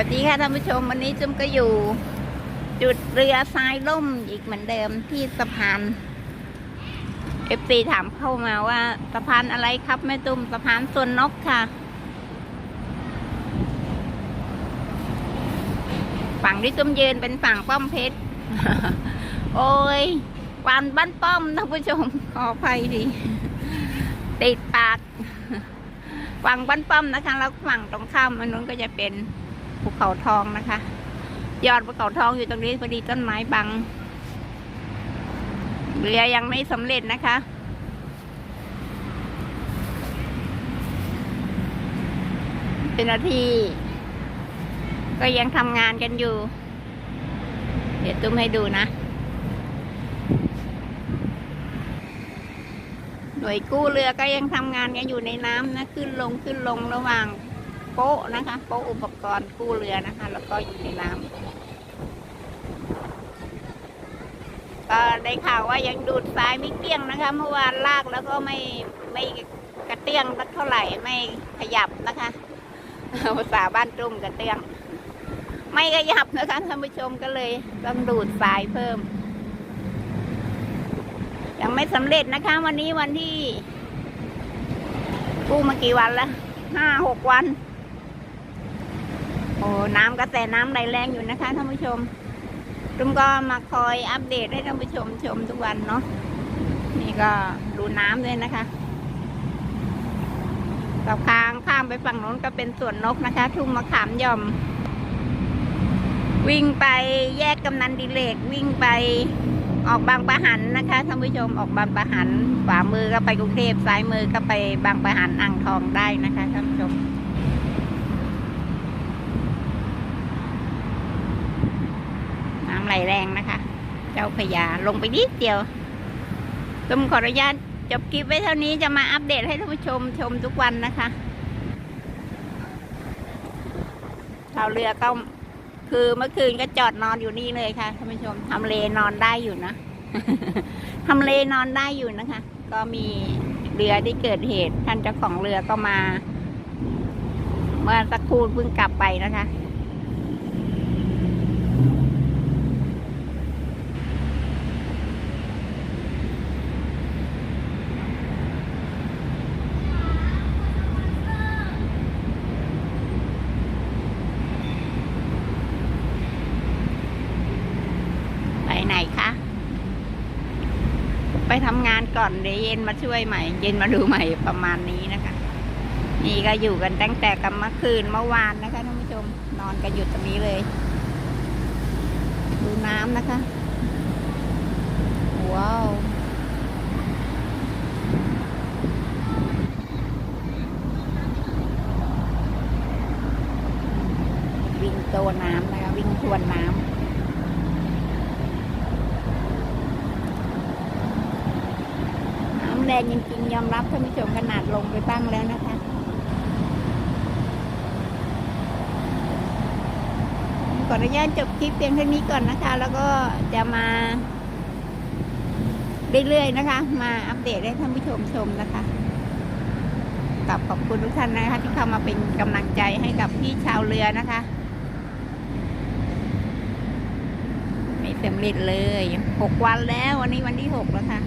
วัสดีค่ะท่านผู้ชมวันนี้จุ้มก็อยู่ จุดเรือทรายล่มอีกเหมือนเดิมที่สะพานเอฟซีถามเข้ามาว่าสะพานอะไรครับแม่ตุ้มสะพานส่วนนกค่ะ ฝั่งที่จุ้มยืนเป็นฝั่งป้อมเพชร โอ้ยปานบ้านป้อมท่านผู้ชมขออภัยดีติดปากฝั่งบ้านป้อมนะคะ แล้วฝั่งตรงข้ามอันนู้นก็จะเป็น ภูเขาทองนะคะ ยอดภูเขาทองอยู่ตรงนี้พอดีต้นไม้บัง เรือยังไม่สำเร็จนะคะเป็นนาที่ก็ยังทำงานกันอยู่ เดี๋ยวตุ้มให้ดูนะ หน่วยกู้เรือก็ยังทำงานกันอยู่ในน้ำนะ ขึ้นลงขึ้นลงระหว่าง โป๊ะนะคะ โป๊ะอุปกรณ์กู้เรือนะคะ แล้วก็อยู่ในน้ำก็ได้ข่าวว่ายังดูดทรายไม่เกลี้ยงนะคะ เมื่อวานลากแล้วก็ไม่ไม่กระเตี้ยงสักเท่าไหร่ไม่ขยับนะคะภาษาบ้านตุ้มกระเตี้ยง ไม่ขยับนะคะท่านผู้ชมก็เลยต้องดูดทรายเพิ่ม ยังไม่สำเร็จนะคะ วันนี้วันที่กู้มากี่วันละห้าหกวัน อ้น้ำกระแสน้ำไหลแรงอยู่นะคะท่านผู้ชมตุมก็มาคอยอัปเดตให้ท่านผู้ชมชมทุกวันเนาะนี่ก็ดูน้ำด้วยนะคะกับทางข้ามไปฝั่งโน้นก็เป็นสวนนกนะคะ ทุ่งมะขามย่อม วิ่งไปแยกกำนันดิเลกวิ่งไปออกบางปะหันนะคะท่านผู้ชมออกบางปะหันขวามือก็ไปกรุงเทพซ้ายมือก็ไปบางปะหันอ่างทองได้นะคะท่านผู้ชม น้ำไหล แรงนะคะ เจ้าพยาลงไปนิดเดียวตุ้มขออนุญาตจบคลิปไว้เท่านี้จะมาอัปเดตให้ท่านผู้ชมชมทุกวันนะคะชาวเรือก็คือเมื่อคืนก็จอดนอนอยู่นี่เลยค่ะท่านผู้ชมทำเลนอนได้อยู่นะทำเลนอนได้อยู่นะคะ ก็มีเรือที่เกิดเหตุท่านเจ้าของเรือก็มา เมื่อสักครู่เพิ่งกลับไปนะคะ ไปไหนคะ ไปทำงานก่อนเดี๋ยวเย็นมาช่วยใหม่ เย็นมาดูใหม่ประมาณนี้นะคะ นี่ก็อยู่กันตั้งแต่กันเมื่อคืนเมื่อวานนะคะท่านผู้ชมนอนกันอยู่ตรงนี้เลย ดูน้ำนะคะ ว้าววิ่งตัวน้ำนะคะ วิ่งทวนน้ำ น้ำแรงจริงๆยอมรับท่านผู้ชมขนาดลงไปบ้างแล้วนะคะขออนุญาตจบคลิปเพียงเท่านี้ก่อนนะคะ แล้วก็จะมา เรื่อยๆนะคะ มาอัปเดตให้ท่านผู้ชมชมนะคะกับขอบคุณทุกท่านนะคะ ที่เข้ามาเป็นกำลังใจให้กับพี่ชาวเรือนะคะ ไม่สำเร็จเลยหกวันแล้ว วันนี้วันที่หกแล้วค่ะ